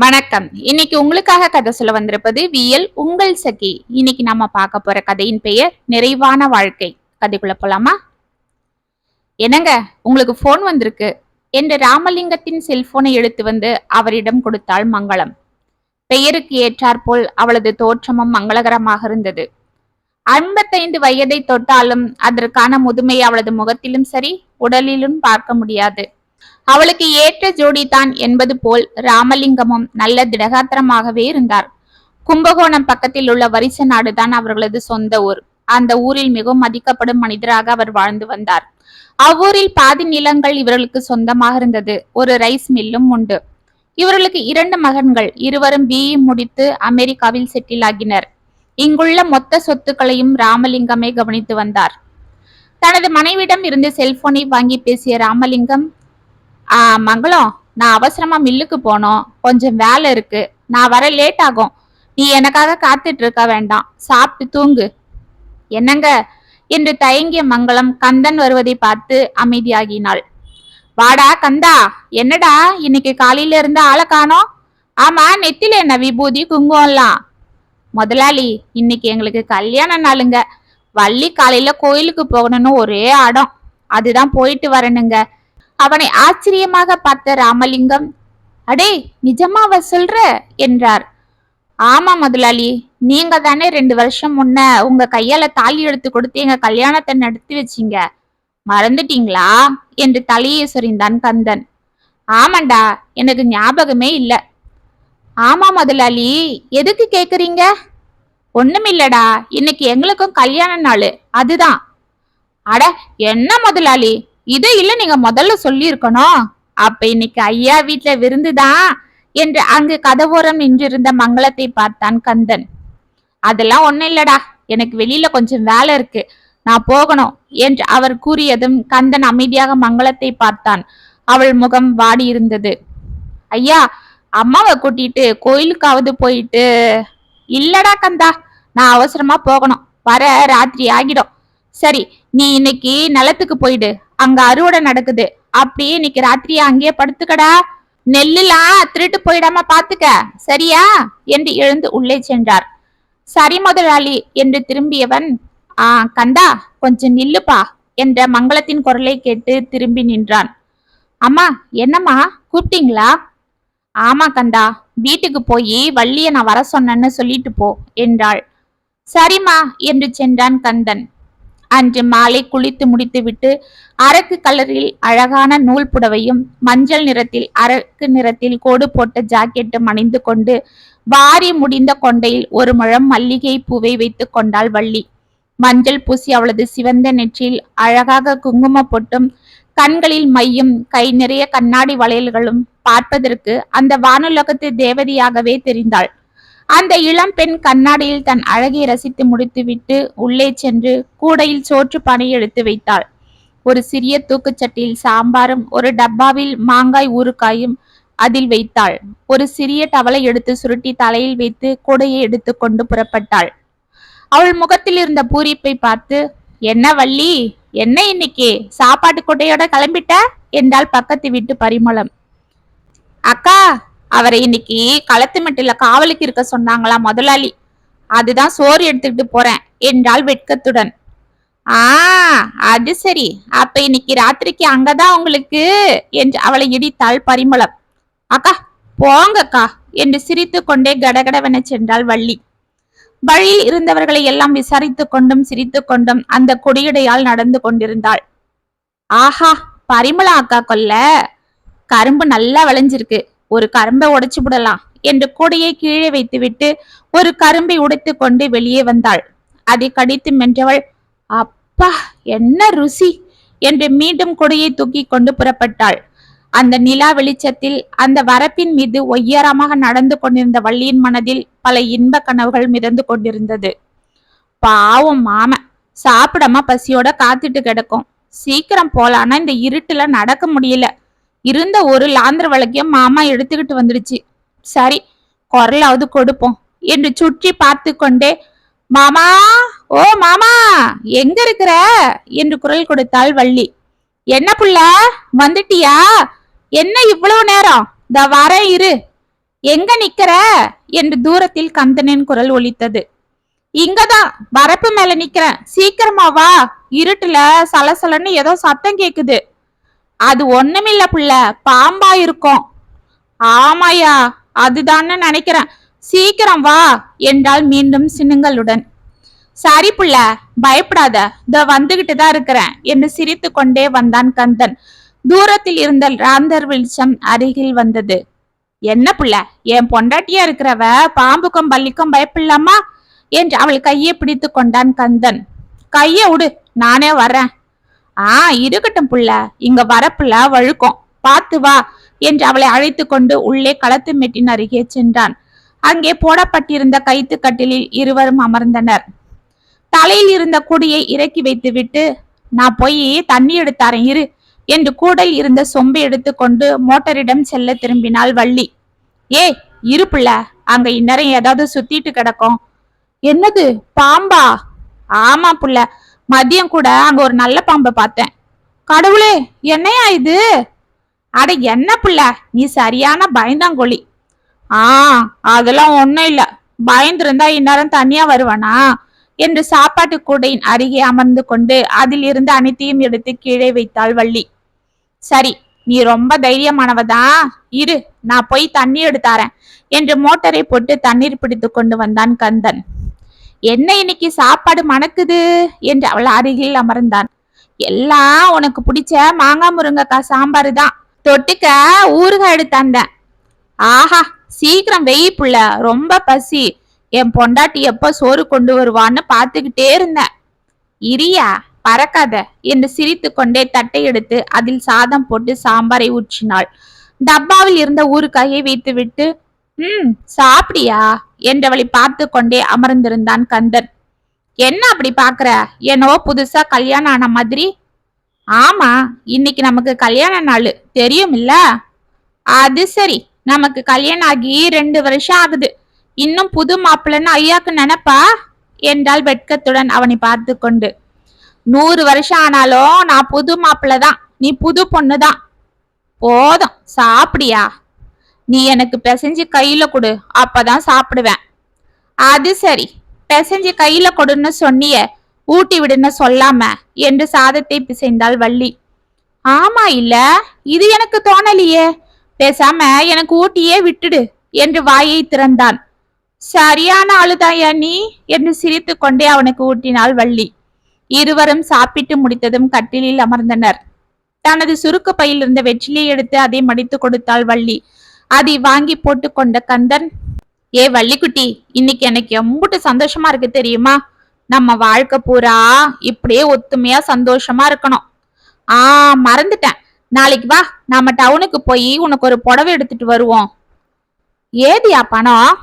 வணக்கம். இன்னைக்கு உங்களுக்காக கதை சொல்ல வந்திருப்பது வியல் உங்கள் சகி. இன்னைக்கு நாம பார்க்க போற கதையின் பெயர் நிறைவான வாழ்க்கை. கதைக்குள்ள போலாமா? என்னங்க உங்களுக்கு போன் வந்திருக்கு. என்று ராமலிங்கத்தின் செல்போனை எடுத்து வந்து அவரிடம் கொடுத்தாள் மங்களம். பெயருக்கு ஏற்றாற்போல் அவளது தோற்றமும் மங்களகரமாக இருந்தது. ஐம்பத்தைந்து வயதை தொட்டாலும் அதற்கான முதுமை அவளது முகத்திலும் சரி உடலிலும் பார்க்க முடியாது. அவளுக்கு ஏற்ற ஜோடிதான் என்பது போல் ராமலிங்கமும் நல்ல திடகாத்திரமாகவே இருந்தார். கும்பகோணம் பக்கத்தில் உள்ள வரிச நாடுதான் அவர்களது சொந்த ஊர். அந்த ஊரில் மிகவும் மதிக்கப்படும் மனிதராக அவர் வாழ்ந்து வந்தார். அவ்வூரில் பாதி நிலங்கள் இவர்களுக்கு சொந்தமாக இருந்தது. ஒரு ரைஸ் மில்லும் உண்டு. இவர்களுக்கு இரண்டு மகன்கள். இருவரும் பிஇ முடித்து அமெரிக்காவில் செட்டில் ஆகினர். இங்குள்ள மொத்த சொத்துக்களையும் ராமலிங்கமே கவனித்து வந்தார். தனது மனைவிடம் இருந்து செல்போனை வாங்கி பேசிய ராமலிங்கம் ஆ மங்களம் நான் அவசரமா மில்லுக்கு போனோம். கொஞ்சம் வேலை இருக்கு. நான் வர லேட் ஆகும். நீ எனக்காக காத்துட்டு இருக்க வேண்டாம். சாப்பிட்டு தூங்கு. என்னங்க? என்று தயங்கிய மங்களம் கந்தன் வருவதை பார்த்து அமைதியாகினாள். வாடா கந்தா என்னடா இன்னைக்கு காலையில இருந்து ஆளை காணோம்? ஆமா நெத்தில என்ன விபூதி குங்குமம்லாம் முதலாளி இன்னைக்கு எங்களுக்கு கல்யாண நாளுங்க. வள்ளி காலையில கோயிலுக்கு போகணும்னு ஒரே அடம் அதுதான் போயிட்டு வரணுங்க. அவனை ஆச்சரியமாக பார்த்த ராமலிங்கம் அடே நிஜமாவ சொல்ற? என்றார். ஆமா முதலாளி நீங்க தானே ரெண்டு வருஷம் முன்ன உங்க கையால தாலி எடுத்து கொடுத்து எங்க கல்யாணத்தை நடத்தி வச்சீங்க. மறந்துட்டீங்களா? என்று தலையை சொரிந்தான் கந்தன். ஆமாண்டா எனக்கு ஞாபகமே இல்ல. ஆமா முதலாளி எதுக்கு கேக்குறீங்க? ஒண்ணுமில்லடா இன்னைக்கு எங்களுக்கும் கல்யாண நாள் அதுதான். அட என்ன முதலாளி இதை இல்ல நீங்க முதல்ல சொல்லியிருக்கணும். அப்ப இன்னைக்கு ஐயா வீட்டுல விருந்துதான் என்று அங்கு கதவோரம் நின்றிருந்த மங்களத்தை பார்த்தான் கந்தன். அதெல்லாம் ஒண்ணும் இல்லடா எனக்கு வெளியில கொஞ்சம் வேலை இருக்கு. நான் போகணும் என்று அவர் கூறியதும் கந்தன் அமைதியாக மங்களத்தை பார்த்தான். அவள் முகம் வாடி இருந்தது ஐயா அம்மாவை கூட்டிட்டு கோயிலுக்காவது போயிட்டு. இல்லடா கந்தா நான் அவசரமா போகணும். வர ராத்திரி ஆகிடும். சரி நீ இன்னைக்கு நிலத்துக்கு போயிடு. அங்க அறுவடை நடக்குது. அப்படியே இன்னைக்கு ராத்திரி அங்கேயே படுத்துக்கடா. நெல்லுலாம் திருட்டு போயிடாம பாத்துக்க. சரியா? என்று எழுந்து உள்ளே சென்றார். சரி முதலாளி என்று திரும்பியவன் ஆ கந்தா கொஞ்சம் நில்லுப்பா என்ற மங்களத்தின் குரலை கேட்டு திரும்பி நின்றான். அம்மா என்னம்மா? கூப்பிட்டீங்களா? ஆமா கந்தா. வீட்டுக்கு போய் வள்ளிய நான் வர சொன்னேன்னு சொல்லிட்டு போ என்றாள். சரிம்மா என்று சென்றான் கந்தன். அன்று மாலை குளித்து முடித்துவிட்டு அரக்கு கலரில் அழகான நூல் புடவையும் மஞ்சள் நிறத்தில் அரக்கு நிறத்தில் கோடு போட்ட ஜாக்கெட்டும் அணிந்து கொண்டு வாரி முடிந்த கொண்டையில் ஒரு முழம் மல்லிகை பூவை வைத்துக் கொண்டாள் வள்ளி. மஞ்சள் பூசி அவளது சிவந்த நெற்றியில் அழகாக குங்கும பொட்டும் கண்களில் மையும் கை நிறைய கண்ணாடி வளையல்களும் பார்ப்பதற்கு அந்த வானுலகத்து தேவதையாகவே தெரிந்தாள். அந்த இளம் பெண் கண்ணாடியில் தன் அழகை ரசித்து முடித்துவிட்டு உள்ளே சென்று கூடையில் சோற்று பானை எடுத்து வைத்தாள். ஒரு சிறிய தூக்குச்சட்டியில் சாம்பாரும் ஒரு டப்பாவில் மாங்காய் ஊறுகாயும் அதில் வைத்தாள். ஒரு சிறிய டவலை எடுத்து சுருட்டி தலையில் வைத்து கூடையை எடுத்து கொண்டு புறப்பட்டாள். அவள் முகத்தில் இருந்த பூரிப்பை பார்த்து என்ன வள்ளி? என்ன இன்னைக்கு? சாப்பாட்டு கொட்டையோட கிளம்பிட்ட? என்றால் பக்கத்து வீட்டு பரிமளம். அக்கா அவரை இன்னைக்கு களத்து மெட்டில காவலுக்கு இருக்க சொன்னாங்களா முதலாளி? அதுதான் சோறு எடுத்துக்கிட்டு போறேன் என்றாள் வெட்கத்துடன். ஆ அது சரி. அப்ப இன்னைக்கு ராத்திரிக்கு அங்கதான் உங்களுக்கு? என்று அவளை இடித்தாள் பரிமளம். அக்கா போங்கக்கா என்று சிரித்து கொண்டே கடகடவென சென்றாள் வள்ளி. வழியில் இருந்தவர்களை எல்லாம் விசாரித்து கொண்டும் சிரித்து கொண்டும் அந்த கொடியடையால் நடந்து கொண்டிருந்தாள். ஆஹா பரிமளா அக்கா கொல்ல. கரும்பு நல்லா விளைஞ்சிருக்கு. ஒரு கரும்பை உடைச்சு விடலாம் என்று கொடியை கீழே வைத்துவிட்டு ஒரு கரும்பை உடைத்து கொண்டு வெளியே வந்தாள். அதை கடித்து மென்றவள் அப்பா என்ன ருசி! என்று மீண்டும் கொடையை தூக்கி கொண்டு புறப்பட்டாள். அந்த நிலா வெளிச்சத்தில் அந்த வரப்பின் மீது ஒய்யாரமாக நடந்து கொண்டிருந்த வள்ளியின் மனதில் பல இன்ப கனவுகள் மிதந்து கொண்டிருந்தது. பாவம் மாம சாப்பிடாம பசியோட காத்துட்டு கிடக்கும். சீக்கிரம் போலான்னா இந்த இருட்டுல நடக்க முடியல. இருந்த ஒரு லாந்திர வழக்கையும் மாமா எடுத்துக்கிட்டு வந்துடுச்சு. சரி குரலாவது கொடுப்போம் என்று சுற்றி பார்த்து கொண்டே மாமா ஓ மாமா எங்க இருக்கிற? என்று குரல் கொடுத்தாள் வள்ளி. என்ன புள்ள வந்துட்டியா? என்ன இவ்வளவு நேரம்? த வர இரு. எங்க நிக்கிற? என்று தூரத்தில் கந்தனின் குரல் ஒலித்தது. இங்கதான் வரப்பு மேல நிக்கிறேன். சீக்கிரமா வா. இருட்டுல சலசலன்னு ஏதோ சத்தம் கேக்குது. அது ஒண்ணுமில்ல புள்ள பாம்பா இருக்கும். ஆமாயா அதுதான்னு நினைக்கிறேன். சீக்கிரம் வா என்றால் மீண்டும் சின்னங்களுடன் சரி புள்ள பயப்படாத இந்த வந்துகிட்டு தான் இருக்கிறேன் என்று சிரித்து கொண்டே வந்தான் கந்தன். தூரத்தில் இருந்த ராந்தர் வெளிச்சம் அருகில் வந்தது. என்ன புள்ள என் பொண்டாட்டியா இருக்கிறவ பாம்புக்கும் பள்ளிக்கும் பயப்படலாமா என்று அவள் கையை பிடித்து கொண்டான் கந்தன். கைய விடு நானே வரேன் ஆ இருக்கட்டும் புள்ள. இங்க வரப்புல வழுக்கும். பார்த்து வா என்று அவளை அழைத்து கொண்டு உள்ளே களத்து மெட்டின் அருகே சென்றான். அங்கே போடப்பட்டிருந்த கைத்து கட்டிலில் இருவரும் அமர்ந்தனர். தலையில் இருந்த குடியை இறக்கி வைத்துவிட்டு நான் போய் தண்ணி எடுத்தாரேன் இரு என்று கூடல் இருந்த சொம்பை எடுத்துக்கொண்டு மோட்டரிடம் செல்ல திரும்பினாள் வள்ளி. ஏ இரு புள்ள அங்க இந்நேரம் ஏதாவது சுத்திட்டு கிடக்கும். என்னது பாம்பா? ஆமா புள்ள மதியம் கூட அங்க ஒரு நல்ல பாம்பை பார்த்தேன். கடவுளே என்னையா இது? அட என்ன பிள்ள? நீ சரியான பயந்தாங்கொழி. ஆ அதெல்லாம் ஒண்ணும் இல்ல. பயந்திருந்தா இந்நேரம் தனியா வருவானா? என்று சாப்பாட்டு கூடையின் அருகே அமர்ந்து கொண்டு அதில் இருந்து அனைத்தையும் எடுத்து கீழே வைத்தாள் வள்ளி. சரி நீ ரொம்ப தைரியமானவதான் இரு நான் போய் தண்ணி எடுத்தாரேன் என்று மோட்டரை போட்டு தண்ணீர் பிடித்து கொண்டு வந்தான் கந்தன். என்ன இன்னைக்கு சாப்பாடு மணக்குது? என்று அவள் அருகில் அமர்ந்தான். எல்லாம் உனக்கு பிடிச்ச மாங்காய் முருங்கக்காய் சாம்பார் தான். தொட்டுக்க ஊறுகாய் எடுத்தாந்தேன் ஆஹா சீக்கிரம் வெயி புள்ள. ரொம்ப பசி. என் பொண்டாட்டி எப்ப சோறு கொண்டு வருவான்னு பார்த்துக்கிட்டே இருந்தேன். இரியா பறக்காத என்று சிரித்து கொண்டே தட்டை எடுத்து அதில் சாதம் போட்டு சாம்பாரை ஊற்றினாள். டப்பாவில் இருந்த ஊறுகாயை வைத்துவிட்டு ம். சாப்பிடியா? என்றவளை பார்த்து கொண்டே அமர்ந்திருந்தான் கந்தன். என்ன அப்படி பாக்குற என்னவோ புதுசா கல்யாணம் ஆன மாதிரி. ஆமா இன்னைக்கு நமக்கு கல்யாண நாள். தெரியும் இல்ல அது சரி. நமக்கு கல்யாணம் ஆகி ரெண்டு வருஷம் ஆகுது. இன்னும் புது மாப்பிள்ளைன்னு ஐயாக்கு நினைப்பா? என்றாள் வெட்கத்துடன் அவனை பார்த்து கொண்டு நூறு வருஷம் ஆனாலும் நான் புது மாப்பிள்ளை தான். நீ புது பொண்ணு தான் போதும். சாப்பிடியா? நீ எனக்கு பிசைஞ்சு கையில கொடு அப்பதான் சாப்பிடுவேன். அது சரி பிசைஞ்சு கையில கொடுன்னு சொன்னிய ஊட்டி விடுன்னு சொல்லாம என்று சாதத்தை பிசைந்தாள் வள்ளி. ஆமா இல்ல இது எனக்கு தோணலையே. பேசாம எனக்கு ஊட்டியே விட்டுடு என்று வாயை திறந்தான் சரியான ஆளுதாயா நீ என்று சிரித்து கொண்டே அவனுக்கு ஊட்டினாள் வள்ளி. இருவரும் சாப்பிட்டு முடித்ததும் கட்டிலில் அமர்ந்தனர். தனது சுருக்கு பையில் இருந்த வெற்றிலை எடுத்து அதை மடித்து கொடுத்தாள் வள்ளி. அதை வாங்கி போட்டு கொண்ட கந்தன் ஏ வள்ளிக்குட்டி இன்னைக்கு எனக்கு எம்புட்டு சந்தோஷமா இருக்கு தெரியுமா? நம்ம வாழ்க்கை பூரா இப்படியே ஒத்துமையா சந்தோஷமா இருக்கணும். ஆ மறந்துட்டேன். நாளைக்கு வா நாம டவுனுக்கு போய் உனக்கு ஒரு புடவை எடுத்துட்டு வருவோம். ஏதியா பணம்?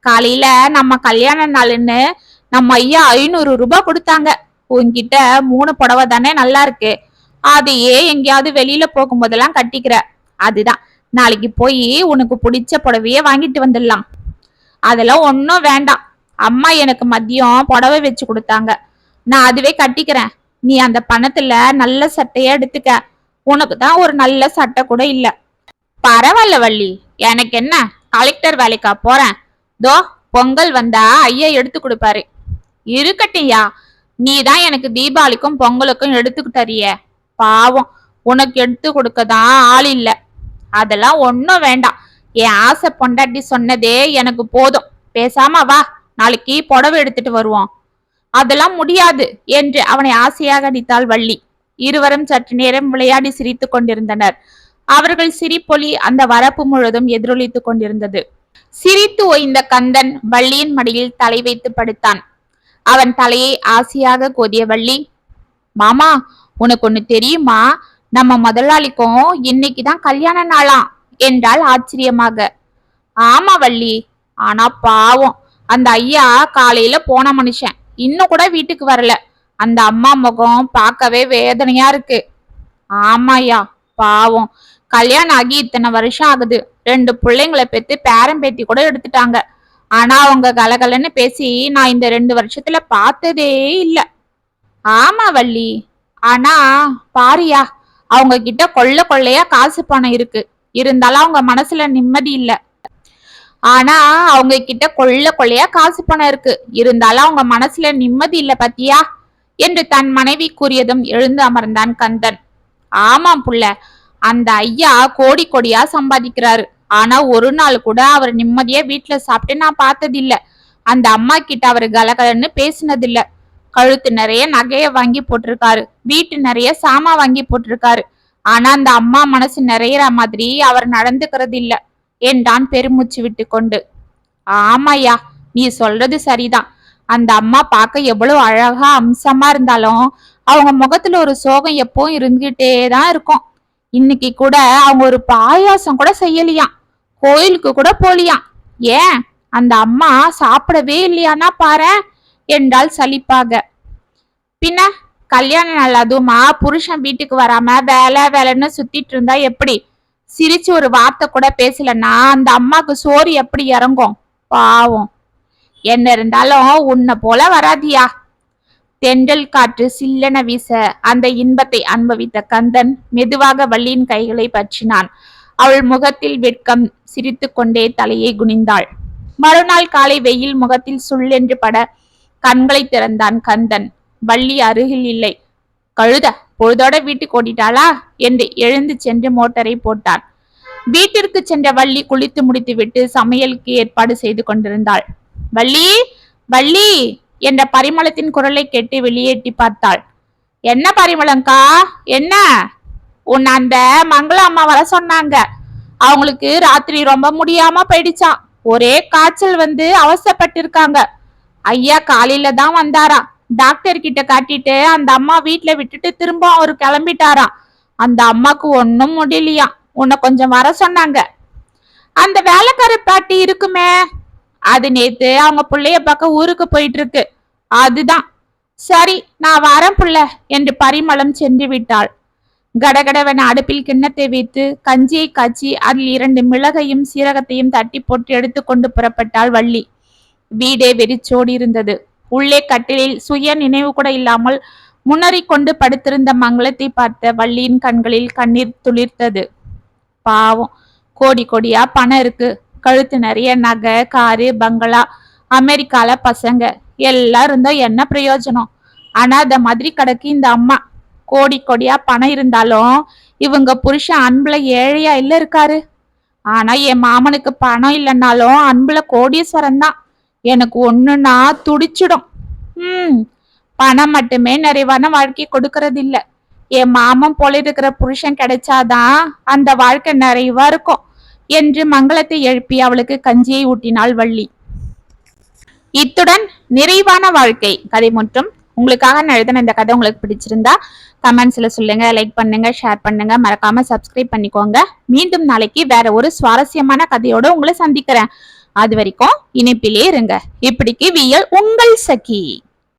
காலையில நம்ம கல்யாண நாளுன்னு நம்ம ஐயா ஐநூறு ரூபாய் கொடுத்தாங்க. உன்கிட்ட மூணு புடவை தானே நல்லா இருக்கு. அதையே எங்கேயாவது வெளியில போகும்போதெல்லாம் கட்டிக்கிற. அதுதான். நாளைக்கு போய் உனக்கு பிடிச்ச புடவையே வாங்கிட்டு வந்துடலாம். அதெல்லாம் ஒன்றும் வேண்டாம். அம்மா எனக்கு மதியம் புடவை வச்சு கொடுத்தாங்க. நான் அதுவே கட்டிக்கிறேன். நீ அந்த பணத்துல நல்ல சட்டையை எடுத்துக்க. உனக்கு தான் ஒரு நல்ல சட்டை கூட இல்லை. பரவாயில்ல வள்ளி. எனக்கு என்ன? கலெக்டர் வேலைக்கா போறேன். தோ பொங்கல் வந்தா ஐயா எடுத்து கொடுப்பாரு. இருக்கட்டியா நீ தான் எனக்கு தீபாவளிக்கும் பொங்கலுக்கும் எடுத்துக்கிட்டறிய பாவம். உனக்கு எடுத்து கொடுக்க தான் ஆள் இல்லை. அதெல்லாம் ஒன்றும் வேண்டாம். என் ஆசை பொண்டாட்டி சொன்னதே எனக்கு போதும். பேசாம வா நாளைக்கு புடவை எடுத்துட்டு வருவோம். அதெல்லாம் முடியாது என்று அவனை ஆசையாக அடித்தாள் வள்ளி. இருவரும் சற்று நேரம் விளையாடி சிரித்து கொண்டிருந்தனர். அவர்கள் சிரிப்பொலி அந்த வரப்பு முழுவதும் எதிரொலித்துக் கொண்டிருந்தது. சிரித்து ஓய்ந்த கந்தன் வள்ளியின் மடியில் தலை வைத்து படுத்தான். அவன் தலையை ஆசையாக கோதிய வள்ளி மாமா உனக்கு ஒண்ணு தெரியுமா? நம்ம முதலாளிக்கும் இன்னைக்குதான் கல்யாண நாளாம் என்றாள் ஆச்சரியமாக. ஆமா வள்ளி ஆனா பாவம். அந்த ஐயா காலையில போன மனுஷன். இன்னும் கூட வீட்டுக்கு வரல. அந்த அம்மா முகம் பார்க்கவே வேதனையா இருக்கு. ஆமாயா பாவம். கல்யாணம் ஆகி இத்தனை வருஷம் ஆகுது. ரெண்டு பிள்ளைங்களை பெத்து பேரன் பேத்தி கூட எடுத்துட்டாங்க. ஆனா அவங்க கலகலன்னு பேசி நான் இந்த ரெண்டு வருஷத்துல பார்த்ததே இல்லை. ஆமா வள்ளி ஆனா பாரியா அவங்க கிட்ட கொள்ள கொள்ளையா காசு பணம் இருக்கு. இருந்தாலும் அவங்க மனசுல நிம்மதி இல்ல. ஆனா அவங்க கிட்ட கொள்ள கொள்ளையா காசு பணம் இருக்கு. இருந்தாலும் அவங்க மனசுல நிம்மதி இல்ல பத்தியா? என்று தன் மனைவி கூறியதும் எழுந்து அமர்ந்தான் கந்தன். ஆமாம் புள்ள அந்த ஐயா கோடி கோடியா சம்பாதிக்கிறாரு. ஆனா ஒரு நாள் கூட அவர் நிம்மதியா வீட்டுல சாப்பிட்டு நான் பார்த்ததில்ல. அந்த அம்மா கிட்ட அவர் கலகலன்னு பேசினதில்ல. கழுத்து நிறைய நகைய வாங்கி போட்டிருக்காரு. வீட்டு நிறைய சாமா வாங்கி போட்டிருக்காரு. ஆனா அந்த அம்மா மனசு நிறையற மாதிரி அவர் நடந்துக்கிறது இல்ல. என்றான் பெருமூச்சு விட்டு கொண்டு. ஆமாயா நீ சொல்றது சரிதான். அந்த அம்மா பார்க்க எவ்வளவு அழகா அம்சமா இருந்தாலும் அவங்க முகத்துல ஒரு சோகம் எப்பவும் இருந்துகிட்டே தான் இருக்கும். இன்னைக்கு கூட அவங்க ஒரு பாயாசம் கூட செய்யலையாம். கோயிலுக்கு கூட போலியாம். ஏன்? அந்த அம்மா சாப்பிடவே இல்லையானா பாரு என்றாள் சலிப்பாக. பின்ன கல்யாண நாள் அதுமா புருஷன் வீட்டுக்கு வராம வேலை வேலைன்னு சுத்திட்டு இருந்தா எப்படி? சிரிச்சு ஒரு வார்த்தை கூட பேசலன்னா அந்த அம்மாக்கு சோறு எப்படி இறங்கும்? பாவம். என்ன இருந்தாலும் உன்னை போல வராதியா? தென்றல் காற்று சில்லென வீச அந்த இன்பத்தை அனுபவித்த கந்தன் மெதுவாக வள்ளியின் கைகளை பற்றினான். அவள் முகத்தில் வெட்கம் சிரித்து கொண்டே தலையை குனிந்தாள். மறுநாள் காலை வெயில் முகத்தில் சுள்ளென்று பட கண்களை திறந்தான் கந்தன். வள்ளி அருகில் இல்லை. கழுத பொழுதோட வீட்டுக்கு ஓடிட்டாளா? என்று எழுந்து சென்று மோட்டரை போட்டான். வீட்டிற்கு சென்ற வள்ளி குளித்து முடித்துவிட்டு சமையலுக்கு ஏற்பாடு செய்து கொண்டிருந்தாள். வள்ளி வள்ளி! என்ற பரிமளத்தின் குரலை கேட்டு வெளியேட்டி பார்த்தாள். என்ன பரிமளங்கா என்ன? உன் அந்த மங்கள அம்மா வர சொன்னாங்க. அவங்களுக்கு ராத்திரி ரொம்ப முடியாம போயிடுச்சான் ஒரே காய்ச்சல் வந்து அவசப்பட்டிருக்காங்க ஐயா காலையில தான் வந்தாரா டாக்டர் கிட்ட காட்டிட்டு அந்த அம்மா வீட்ல விட்டுட்டு திரும்ப அவரு கிளம்பிட்டாராம். அந்த அம்மாக்கு ஒன்னும் முடியலையா உன்னை கொஞ்சம் வர சொன்னாங்க. அந்த வேலைக்கார பாட்டி இருக்குமே. அது நேத்து அவங்க பிள்ளைய பார்க்க ஊருக்கு போயிட்டு இருக்கு அதுதான். சரி நான் வரேன் புள்ள என்று பரிமளம் சென்று விட்டாள். கடகடவென அடுப்பில் கிண்ணத்தை வைத்து கஞ்சியை காய்ச்சி அதில் இரண்டு மிளகையும் சீரகத்தையும் தட்டி போட்டு எடுத்துக்கொண்டு புறப்பட்டாள் வள்ளி. வீடே வெறிச்சோடி இருந்தது. உள்ளே கட்டிலில் சுய நினைவு கூட இல்லாமல் முன்னறி கொண்டு படுத்திருந்த மங்களத்தை பார்த்த வள்ளியின் கண்களில் கண்ணீர் துளிர்த்தது. பாவம் கோடி கோடியா பணம் இருக்கு. கழுத்து நிறைய நகை காரு பங்களா அமெரிக்கால பசங்க. எல்லாம் இருந்தா என்ன பிரயோஜனம்? ஆனா அந்த மாதிரி கிடக்கு இந்த அம்மா. கோடி கோடியா பணம் இருந்தாலும் இவங்க புருஷன் அன்புல ஏழையா இல்ல இருக்காரு? ஆனா என் மாமனுக்கு பணம் இல்லைன்னாலும் அன்புல கோடீஸ்வரன் தான். எனக்கு ஒண்ணுன்னா துடிச்சிடும். ம் பணம் மட்டுமே நிறைவான வாழ்க்கை கொடுக்கறது இல்ல என் மாமன் போல இருக்கிற புருஷன் கிடைச்சாதான் அந்த வாழ்க்கை நிறைவா இருக்கும் என்று மங்களத்தை எழுப்பி அவளுக்கு கஞ்சியை ஊட்டினாள் வள்ளி. இத்துடன் நிறைவான வாழ்க்கை கதை மற்றும் உங்களுக்காக நான் எழுதின இந்த கதை உங்களுக்கு பிடிச்சிருந்தா கமெண்ட்ஸ்ல சொல்லுங்க லைக் பண்ணுங்க ஷேர் பண்ணுங்க. மறக்காம சப்ஸ்கிரைப் பண்ணிக்கோங்க. மீண்டும் நாளைக்கு வேற ஒரு சுவாரஸ்யமான கதையோட உங்களை சந்திக்கிறேன். அது வரைக்கும் இணைப்பிலே இருங்க. இப்படிக்கு வியல் உங்கள் சகி.